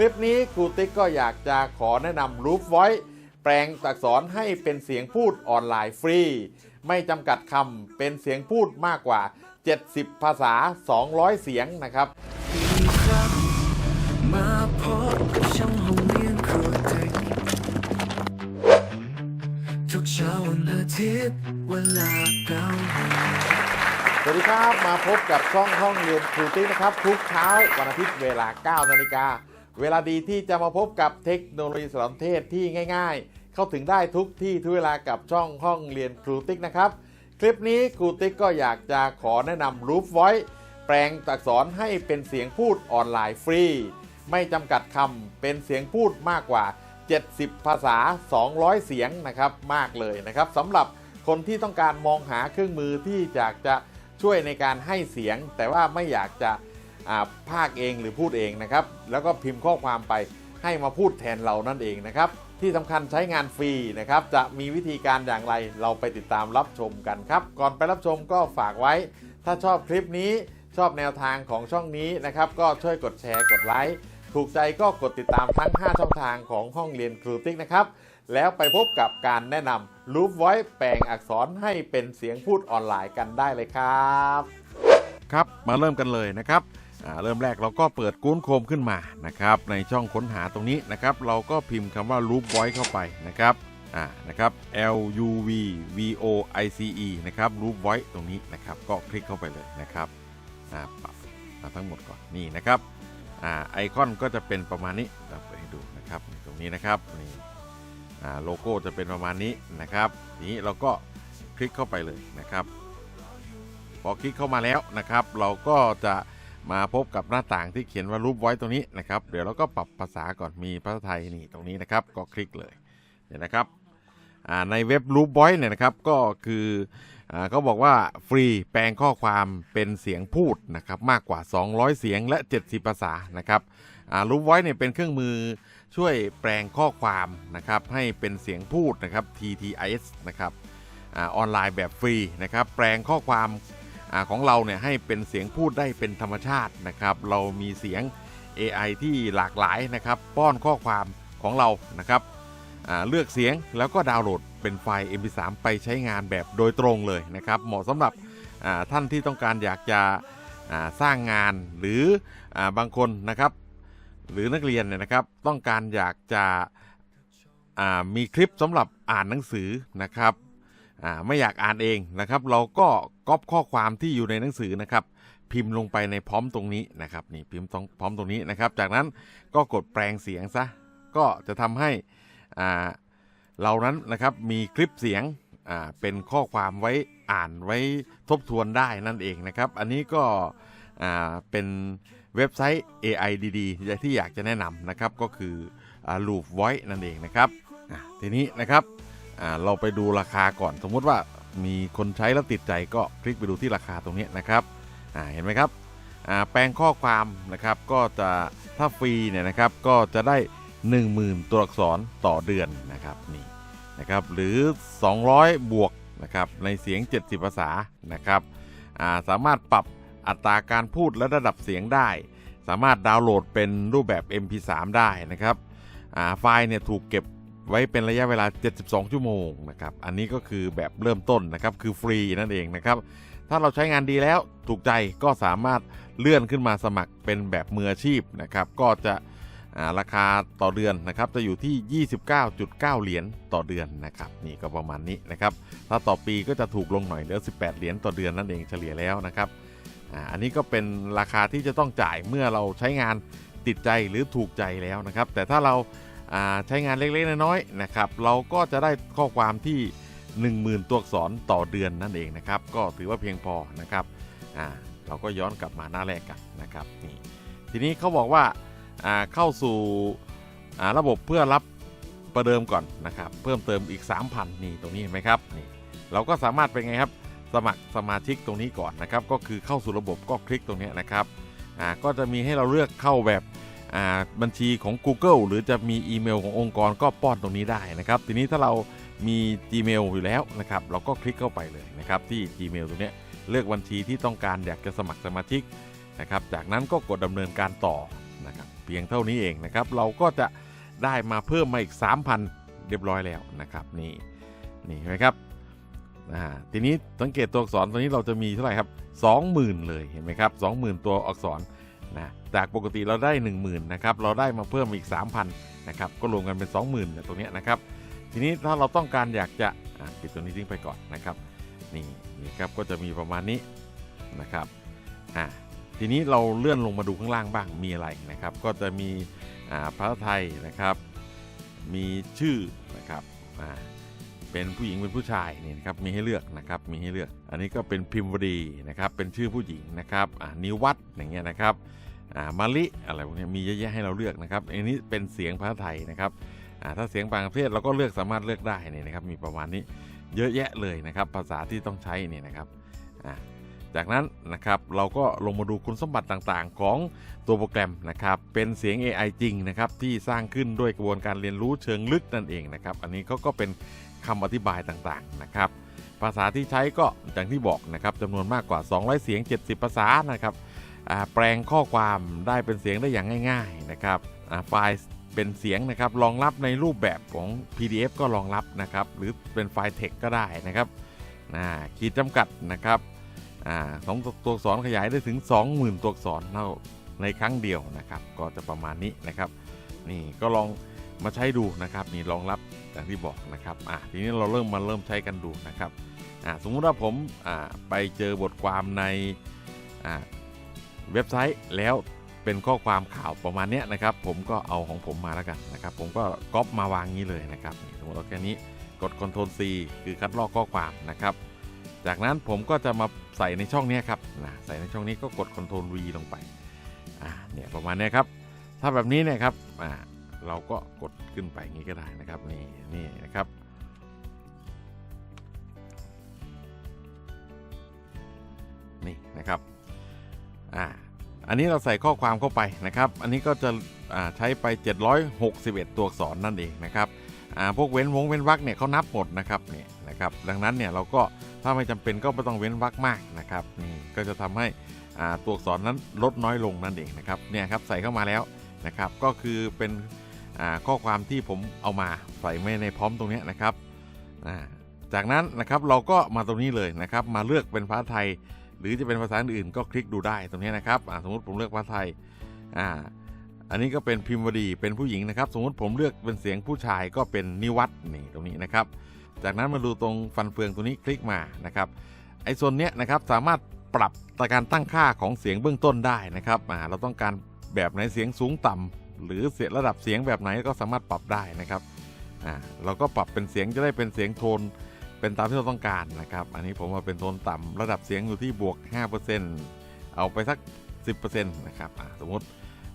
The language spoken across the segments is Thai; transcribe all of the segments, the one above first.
ลิปนี้ครูติ๊กก็อยากจะขอแนะนำ Loop Voice แปลงอักษรให้เป็นเสียงพูดออนไลน์ฟรี ไม่จำกัดคำเป็นเสียงพูดมากกว่า 70 ภาษา 200 เสียงนะครับมาพบกับช่องห้องเรียนครูเทคทุกเช้าวันอาทิตย์เวลาเก้าสวัสดีครับ มาพบกับช่องห้องเรียนครูติ๊กนะครับ ทุกเช้าวันอาทิตย์เวลา 9 นาฬิกา เวลาดีที่จะมาพบกับเทคโนโลยีสารสนเทศที่ง่าย ๆ เข้าถึงได้ทุกที่ทุกเวลากับช่องห้องเรียนครูติ๊กนะครับ คลิปนี้ครูติ๊กก็อยากจะขอแนะนำ Loop Voice แปลงอักษรให้เป็นเสียงพูดออนไลน์ฟรี ไม่จำกัดคำเป็นเสียงพูดมากกว่า 70 ภาษา 200 เสียงนะครับมากเลยนะครับสำหรับคนที่ต้องการมองหาเครื่องมือที่อยากจะช่วยในการให้เสียง แต่ว่าไม่อยากจะ อ่าพากย์เองหรือพูดเองนะครับ แล้วก็พิมพ์ข้อความไปให้มาพูดแทนเรานั่นเองนะครับ ที่สำคัญใช้งานฟรีนะครับ จะมีวิธีการอย่างไรเราไปติดตามรับชมกันครับ ก่อนไปรับชมก็ฝากไว้ ถ้าชอบคลิปนี้ชอบแนวทางของช่องนี้นะครับ ก็ช่วยกดแชร์กดไลค์ถูกใจก็กดติดตามทั้ง 5 ช่องทางของห้องเรียนครูติ๊กนะครับ แล้วไปพบกับการแนะนำ Loop Voice แปลงอักษรให้เป็นเสียงพูดออนไลน์กันได้เลยครับ ครับมาเริ่มกันเลยนะครับ เริ่มแรกเราก็เปิดกุ้นโคมขึ้นมานะครับ ในช่องค้นหาตรงนี้นะครับ เราก็พิมพ์คำว่า Loop Voice เข้าไปนะครับอ่านะครับ L U V V O I C E นะครับ Loop Voice ตรงนี้นะครับ ก็คลิกเข้าไปเลยนะครับอ่าปรับทั้งหมดก่อนนี่นะครับอ่าไอคอนก็จะเป็นประมาณนี้เราไปให้ดูนะครับตรงนี้นะครับนี่อ่าโลโก้จะเป็นประมาณนี้นะครับทีนี้เราก็คลิกเข้าไปเลยนะครับ พอคลิกเข้ามาแล้วนะครับ เราก็จะ มาพบกับหน้าต่างที่เขียนว่ารูปไว้ตรงนี้นะครับ เดี๋ยวเราก็ปรับภาษาก่อนมีภาษาไทยนี่ตรงนี้นะครับ ก็คลิกเลยเนี่ยนะครับในเว็บรูปไว้เนี่ยนะครับก็คืออเขาบอกว่าฟรีแปลงข้อความเป็นเสียงพูดนะครับมากกว่า 200 เสียงและ 70 ภาษานะครับรูปไว้เนี่ยเป็นเครื่องมือช่วยแปลงข้อความนะครับให้เป็นเสียงพูดนะครับ TTIS นะครับออนไลน์แบบฟรีนะครับแปลงข้อความ อของเราเนี่ยให้เป็นเสียงพูดได้เป็นธรรมชาตินะครับ เรามีเสียง AI ที่หลากหลายนะครับ ป้อนข้อความของเรานะครับเลือกเสียงแล้วก็ดาวน์โหลดเป็นไฟล์ MP3 ไปใช้งานแบบโดยตรงเลยนะครับ เหมาะสำหรับท่านที่ต้องการอยากจะสร้างงานหรืออบางคนนะครับ หรือนักเรียนเนี่ยนะครับ ต้องการอยากจะมีคลิปสำหรับอ่านหนังสือนะครับ ไม่อยากอ่านเองนะครับ เราก็ก๊อปข้อความที่อยู่ในหนังสือนะครับ พิมพ์ลงไปในพร้อมตรงนี้นะครับนี่พิมพ์ตรงพร้อมตรงนี้นะครับ จากนั้นก็กดแปลงเสียงซะก็จะทำให้เรานั้นนะครับมีคลิปเสียงเป็นข้อความไว้อ่านไว้ทบทวนได้นั่นเองนะครับ อันนี้ก็เป็นเว็บไซต์ AI ดีๆที่อยากจะแนะนำนะครับก็คือ Loop Voice นั่นเองนะครับทีนี้นะครับ เราไปดูราคาก่อน สมมุติว่ามีคนใช้แล้วติดใจก็คลิกไปดูที่ราคาตรงนี้นะครับเห็นไหมครับแปลงข้อความนะครับก็จะถ้าฟรีเนี่ยนะครับก็จะได้ 10,000 ตัวอักษรต่อเดือนนะครับนี่นะครับหรือ 200 บวกนะครับในเสียง 70 ภาษานะครับาสามารถปรับอัตราการพูดและระดับเสียงได้ สามารถดาวน์โหลดเป็นรูปแบบ MP3 ได้นะครับไฟล์เนี่ยถูกเก็บ ไว้เป็นระยะเวลา 72 ชั่วโมงนะครับ อันนี้ก็คือแบบเริ่มต้นนะครับ คือฟรีนั่นเองนะครับ ถ้าเราใช้งานดีแล้วถูกใจก็สามารถเลื่อนขึ้นมาสมัครเป็นแบบมืออาชีพนะครับ ก็จะาราคาต่อเดือนนะครับ จะอยู่ที่ 29.9 เหรียญต่อเดือนนะครับ นี่ก็ประมาณนี้นะครับ ถ้าต่อปีก็จะถูกลงหน่อยเหลือ 18 เหรียญต่อเดือนนั่นเองเฉลี่ยแล้วนะครับอ,อันนี้ก็เป็นราคาที่จะต้องจ่ายเมื่อเราใช้งานติดใจหรือถูกใจแล้วนะครับ แต่ถ้าเรา ใช้งานเล็กๆน้อยๆนะครับ เราก็จะได้ข้อความที่ 10,000 ตัวอักษรต่อเดือนนั่นเองนะครับ ก็ถือว่าเพียงพอนะครับเราก็ย้อนกลับมาหน้าแรกกันนะครับนี่ทีนี้เขาบอกว่าาเข้าสู่ระบบเพื่อรับประเดิมก่อนนะครับ เพิ่มเติมอีก 3,000 นี่ตรงนี้เห็นไหมครับนี่เราก็สามารถเป็นไงครับสมัครสมาชิกตรงนี้ก่อนนะครับ ก็คือเข้าสู่ระบบก็คลิกตรงนี้นะครับก็จะมีให้เราเลือกเข้าแบบ บัญชีของ Google หรือจะมีอีเมลขององค์กรก็ป้อนตรงนี้ได้นะครับ ทีนี้ถ้าเรามี Gmail อยู่แล้วนะครับเราก็คลิกเข้าไปเลยนะครับที่ Gmail ตรงนี้เลือกบัญชีที่ต้องการอยากจะสมัครสมาชิกนะครับจากนั้นก็กดดำเนินการต่อนะครับเพียงเท่านี้เองนะครับเราก็จะได้มาเพิ่มมาอีก 3,000 เรียบร้อยแล้วนะครับนี่นี่เห็นไหมครับอ่าทีนี้สังเกตตัวอักษรตัวนี้เราจะมีเท่าไหร่ครับ20,000 เลยเห็นไหมครับ20,000 ตัวอักษร นะจากปกติเราได้ 10,000นะครับเราได้มาเพิ่มอีก 3,000นะครับก็รวมกันเป็น 20,000เนี่ยตรงนี้นะครับ ทีนี้ถ้าเราต้องการอยากจะปิดตัวนี้ทิ้งไปก่อนนะครับนี่นี่ครับก็จะมีประมาณนี้นะครับอ่าทีนี้เราเลื่อนลงมาดูข้างล่างบ้างมีอะไรนะครับ ก็จะมีพระไทยนะครับ มีชื่อนะครับอ่า เป็นผู้หญิงเป็นผู้ชายนี่นะครับมีให้เลือกนะครับมีให้เลือก อันนี้ก็เป็นพิมพ์วดีนะครับเป็นชื่อผู้หญิงนะครับอ่านิวัตอย่างเงี้ยนะครับอ่ามาลิอะไรพวกนี้มีเยอะแยะให้เราเลือกนะครับอันนี้เป็นเสียงภาษาไทยนะครับอ่าถ้าเสียงบางประเทศเราก็เลือกสามารถเลือกได้นี่นะครับมีประมาณนี้เยอะแยะเลยนะครับภาษาที่ต้องใช้นี่นะครับอ่า จากนั้นนะครับเราก็ลงมาดูคุณสมบัติต่างๆ ของตัวโปรแกรมนะครับเป็นเสียง AI จริงนะครับที่สร้างขึ้นด้วยกระบวนการเรียนรู้เชิงลึกนั่นเองนะครับอันนี้เขาก็เป็นคำอธิบายต่างๆนะครับภาษาที่ใช้ก็อย่างที่บอกนะครับจำนวนมากกว่า 200 เสียง 70 ภาษานะครับแปลงข้อความได้เป็นเสียงได้อย่างง่าย ๆนะครับไฟล์เป็นเสียงนะครับรองรับในรูปแบบของ PDF ก็รองรับนะครับหรือเป็นไฟล์ text ก็ได้นะครับขีดจำกัดนะครับ อ่าสองตัวอักษรขยายได้ถึง 20,000 ตัวอักษรเท่าในครั้งเดียวนะครับ ก็จะประมาณนี้นะครับ นี่ก็ลองมาใช้ดูนะครับ นี่รองรับอย่างที่บอกนะครับอ่าทีนี้เราเริ่มมาเริ่มใช้กันดูนะครับอ่าสมมุติว่าผมอ่าไปเจอบทความในอ่าเว็บไซต์แล้วเป็นข้อความข่าวประมาณเนี้ยนะครับ ผมก็เอาของผมมาแล้วกันนะครับ ผมก็ก๊อปมาวางงี้เลยนะครับสมมติเราแค่นี้กด Ctrl C คือคัดลอกข้อความนะครับ จากนั้นผมก็จะมาใส่ในช่องนี้ครับนะใส่ในช่องนี้ก็กด Ctrl V ลงไปอ่าเนี่ยประมาณนี้ครับ ถ้าแบบนี้เนี่ยครับอ่าเราก็กดขึ้นไปงี้ก็ได้นะครับนี่นี่นะครับนี่นะครับอ่าอันนี้เราใส่ข้อความเข้าไปนะครับ อันนี้ก็จะอ่าใช้ไป 761 ตัวอักษรนั่นเองนะครับอ่าพวกเว้นวงเว้นวรรคเนี่ยเขานับหมดนะครับนี่นะครับ ดังนั้นเนี่ยเราก็ ถ้าไม่จำเป็นก็ไม่ต้องเว้นวรรคมากนะครับนี่ก็จะทำให้ตัวอักษรนั้นลดน้อยลงนั่นเองนะครับเนี่ยครับใส่เข้ามาแล้วนะครับก็คือเป็นข้อความที่ผมเอามาใส่ไว้ในพร้อมตรงนี้นะครับจากนั้นนะครับเราก็มาตรงนี้เลยนะครับ มาเลือกเป็นภาษาไทย หรือจะเป็นภาษาอื่นก็คลิกดูได้ตรงนี้นะครับสมมติผมเลือกภาษาไทยอ่าอันนี้ก็เป็นพิมพ์วดีเป็นผู้หญิงนะครับ สมมติผมเลือกเป็นเสียงผู้ชายก็เป็นนิวัตนี่ตรงนี้นะครับ จากนั้นมาดูตรงฟันเฟืองตัวนี้คลิกมานะครับไอ้ส่วนเนี้ยนะครับสามารถปรับการตั้งค่าของเสียงเบื้องต้นได้นะครับเราต้องการแบบไหนเสียงสูงต่ำหรือเสียงระดับเสียงแบบไหนก็สามารถปรับได้นะครับอ่าเราก็ปรับเป็นเสียงจะได้เป็นเสียงโทนเป็นตามที่เราต้องการนะครับ อันนี้ผมว่าเป็นโทนต่ำระดับเสียงอยู่ที่บวก 5%เอาไปสัก 10%นะครับสมมติ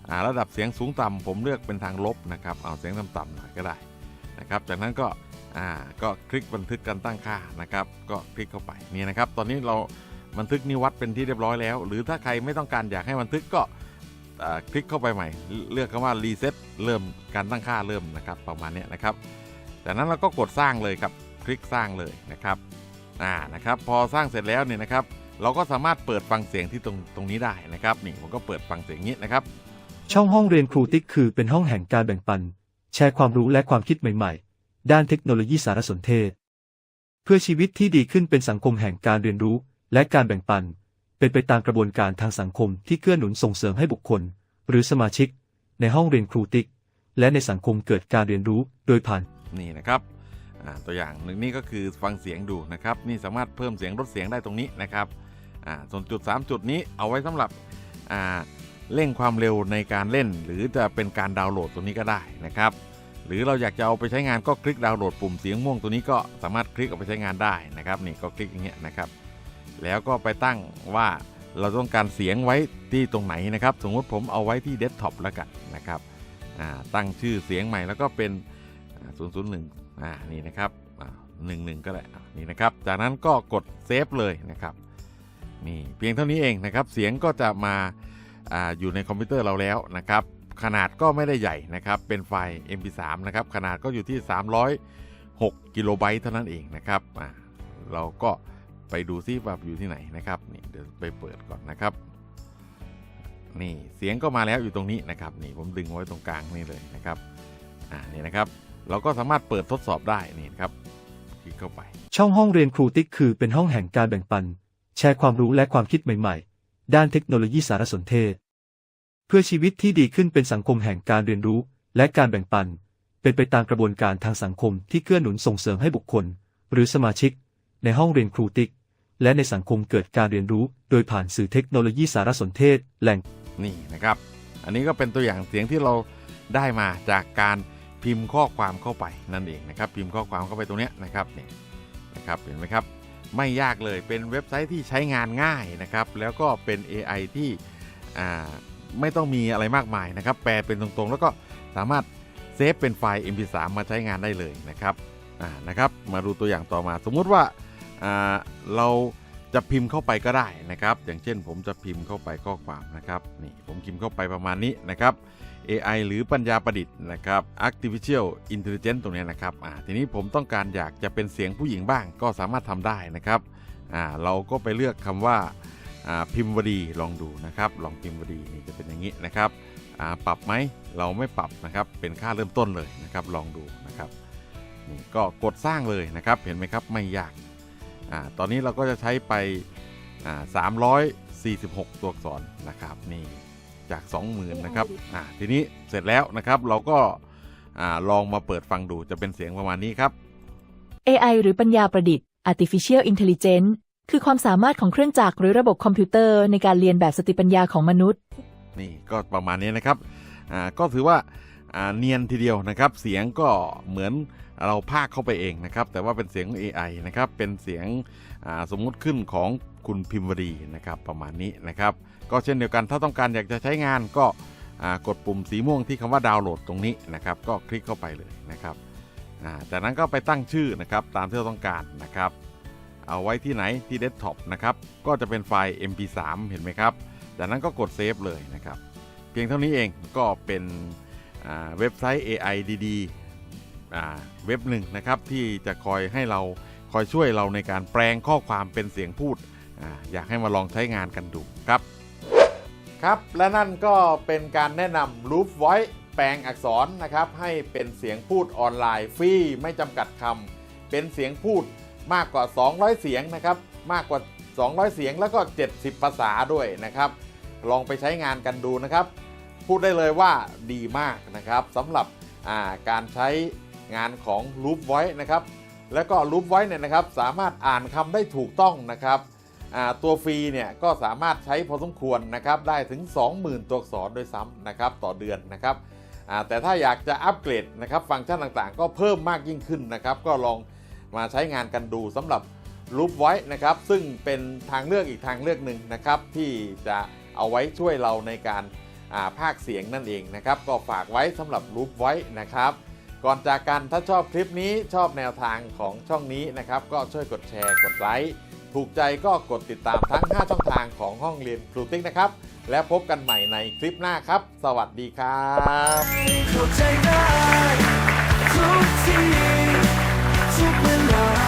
อ่าระดับเสียงสูงต่ำผมเลือกเป็นทางลบนะครับเอาเสียงต่ำๆหน่อยก็ได้นะครับ จากนั้นก็ อ่าก็คลิกบันทึกการตั้งค่านะครับ ก็คลิกเข้าไปนี่นะครับ ตอนนี้เราบันทึกนิวัตเป็นที่เรียบร้อยแล้ว หรือถ้าใครไม่ต้องการอยากให้บันทึกก็คลิกเข้าไปใหม่ เลือกคำว่ารีเซ็ตเริ่มการตั้งค่าเริ่มนะครับประมาณนี้นะครับจากนั้นเราก็กดสร้างเลยครับคลิกสร้างเลยนะครับอ่านะครับพอสร้างเสร็จแล้วเนี่ยนะครับ เราก็สามารถเปิดฟังเสียงที่ตรงตรงนี้ได้นะครับนี่ผมก็เปิดฟังเสียงนี้นะครับ ช่องห้องเรียนครูติ๊กคือเป็นห้องแห่งการแบ่งปัน แชร์ความรู้และความคิดใหม่ๆ ด้านเทคโนโลยีสารสนเทศ เพื่อชีวิตที่ดีขึ้นเป็นสังคมแห่งการเรียนรู้ และการแบ่งปัน เป็นไปตามกระบวนการทางสังคมที่เกื้อหนุนส่งเสริมให้บุคคล หรือสมาชิก ในห้องเรียนครูติก และในสังคมเกิดการเรียนรู้โดยผ่านนี่นะครับตัวอย่างหนึ่งนี่ก็คือฟังเสียงดูนะครับ นี่สามารถเพิ่มเสียงลดเสียงได้ตรงนี้นะครับส่วนจุด 3 จุดนี้เอาไว้สำหรับเร่งความเร็วในการเล่น หรือจะเป็นการดาวน์โหลดตัวนี้ก็ได้นะครับ หรือเราอยากจะเอาไปใช้งานก็คลิกดาวน์โหลดปุ่มเสียงม่วงตัวนี้ก็สามารถคลิกเอาไปใช้งานได้นะครับนี่ก็คลิกอย่างเงี้ยนะครับ แล้วก็ไปตั้งว่าเราต้องการเสียงไว้ที่ตรงไหนนะครับ สมมติผมเอาไว้ที่เดสก์ท็อปแล้วกันนะครับตั้งชื่อเสียงใหม่แล้วก็เป็น 001อ่านี่นะครับอ่า11ก็ได้นี่นะครับ จากนั้นก็กดเซฟเลยนะครับนี่เพียงเท่านี้เองนะครับ เสียงก็จะมาอาอยู่ในคอมพิวเตอร์เราแล้วนะครับ ขนาดก็ไม่ได้ใหญ่นะครับ เป็นไฟล์ MP3 นะครับ ขนาดก็อยู่ที่ 306กิโลไบต์เท่านั้นเองนะครับเราก็ไปดูซิว่าอยู่ที่ไหนนะครับนี่เดี๋ยวไปเปิดก่อนนะครับ นี่เสียงก็มาแล้วอยู่ตรงนี้นะครับ นี่ผมดึงไว้ตรงกลางนี่เลยนะครับอ่านี่นะครับ เราก็สามารถเปิดทดสอบได้นี่นะครับคลิกเข้าไป ช่องห้องเรียนครูติ๊กคือเป็นห้องแห่งการแบ่งปัน แชร์ความรู้และความคิดใหม่ ๆ ด้านเทคโนโลยีสารสนเทศ เพื่อชีวิตที่ดีขึ้นเป็นสังคมแห่งการเรียนรู้ และการแบ่งปัน เป็นไปตามกระบวนการทางสังคมที่เกื้อหนุนส่งเสริมให้บุคคล หรือสมาชิก ในห้องเรียนครูติ๊กและในสังคมเกิดการเรียนรู้ โดยผ่านสื่อเทคโนโลยีสารสนเทศ แหล่งนี่นะครับ อันนี้ก็เป็นตัวอย่างเสียงที่เราได้มาจากการพิมพ์ข้อความเข้าไปนั่นเองนะครับ พิมพ์ข้อความเข้าไปตรงนี้นะครับนี่นะครับเห็นไหมครับ ไม่ยากเลยเป็นเว็บไซต์ที่ใช้งานง่ายนะครับ แล้วก็เป็น AI ที่อ่า ไม่ต้องมีอะไรมากมายนะครับ แปลเป็นตรงๆ แล้วก็สามารถเซฟเป็นไฟล์ MP3 มาใช้งานได้เลยนะครับอ่านะครับ มาดูตัวอย่างต่อมา สมมุติว่าอ่าเราจะพิมพ์เข้าไปก็ได้นะครับ อย่างเช่นผมจะพิมพ์เข้าไปข้อความนะครับนี่ผมพิมพ์เข้าไปประมาณนี้นะครับ AI หรือปัญญาประดิษฐ์นะครับ artificial intelligence ตรงนี้นะครับอ่าทีนี้ผมต้องการอยากจะเป็นเสียงผู้หญิงบ้างก็สามารถทำได้นะครับอ่าเราก็ไปเลือกคำว่า พิมพ์วดีลองดูนะครับ ลองพิมพ์วดีนี่จะเป็นอย่างนี้นะครับอ่าปรับไหมเราไม่ปรับนะครับเป็นค่าเริ่มต้นเลยนะครับลองดูนะครับนี่ก็กดสร้างเลยนะครับเห็นไหมครับไม่ยากอ่าตอนนี้เราก็จะใช้ไปอ่า346 ตัวอักษรนะครับนี่จาก 20,000นะครับอ่าทีนี้เสร็จแล้วนะครับเราก็อ่าลองมาเปิดฟังดูจะเป็นเสียงประมาณนี้ครับ AI หรือปัญญาประดิษฐ์ Artificial Intelligence คือความสามารถของเครื่องจักรหรือระบบคอมพิวเตอร์ในการเรียนแบบสติปัญญาของมนุษย์ นี่ก็ประมาณนี้นะครับอ่าก็ถือว่าอ่าเนียนทีเดียวนะครับ เสียงก็เหมือนเราพากเข้าไปเองนะครับ แต่ว่าเป็นเสียง AI นะครับเป็นเสียงอ่าสมมุติขึ้นของคุณพิมพ์วดีนะครับประมาณนี้นะครับ ก็เช่นเดียวกันถ้าต้องการอยากจะใช้งานก็กดปุ่มสีม่วงที่คำว่าดาวน์โหลดตรงนี้นะครับ ก็คลิกเข้าไปเลยนะครับอ่าจากนั้นก็ไปตั้งชื่อนะครับตามที่เราต้องการนะครับ เอาไว้ที่ไหนที่เดสก์ท็อปนะครับก็จะเป็นไฟล์ mp3 เห็นไหมครับ จากนั้นก็กดเซฟเลยนะครับ เพียงเท่านี้เองก็เป็นเว็บไซต์ AI ดีๆอ่าเว็บหนึ่งนะครับที่จะคอยให้เราคอยช่วยเราในการแปลงข้อความเป็นเสียงพูดออยากให้มาลองใช้งานกันดูครับ ครับและนั่นก็เป็นการแนะนำ Loop Voice แปลงอักษรนะครับให้เป็นเสียงพูดออนไลน์ฟรีไม่จำกัดคำเป็นเสียงพูด มากกว่า 200 เสียงนะครับมากกว่า 200 เสียงแล้วก็ 70 ภาษาด้วยนะครับ ลองไปใช้งานกันดูนะครับ พูดได้เลยว่าดีมากนะครับสำหรับาการใช้งานของ Loop Voice นะครับแล้วก็ Loop Voice เนี่ยนะครับสามารถอ่านคำได้ถูกต้องนะครับตัวฟรีเนี่ยก็สามารถใช้พอสมควรนะครับได้ถึง 20,000 ตัวอักษรด้วยซ้ำนะครับต่อเดือนนะครับแต่ถ้าอยากจะอัปเกรดนะครับฟังก์ชันต่างๆ ก็เพิ่มมากยิ่งขึ้นนะครับก็ลอง มาใช้งานกันดูสำหรับ Loop Voice นะครับ ซึ่งเป็นทางเลือกอีกทางเลือกหนึ่งนะครับ ที่จะเอาไว้ช่วยเราในการาพากเสียงนั่นเองนะครับ ก็ฝากไว้สำหรับ Loop Voice นะครับ ก่อนจากกันถ้าชอบคลิปนี้ชอบแนวทางของช่องนี้นะครับ ก็ช่วยกดแชร์กดไลค์ถูกใจก็กดติดตามทั้ง 5 ช่องทางของห้องเรียนครูติ๊กนะครับ และพบกันใหม่ในคลิปหน้าครับ สวัสดีครับ took me now.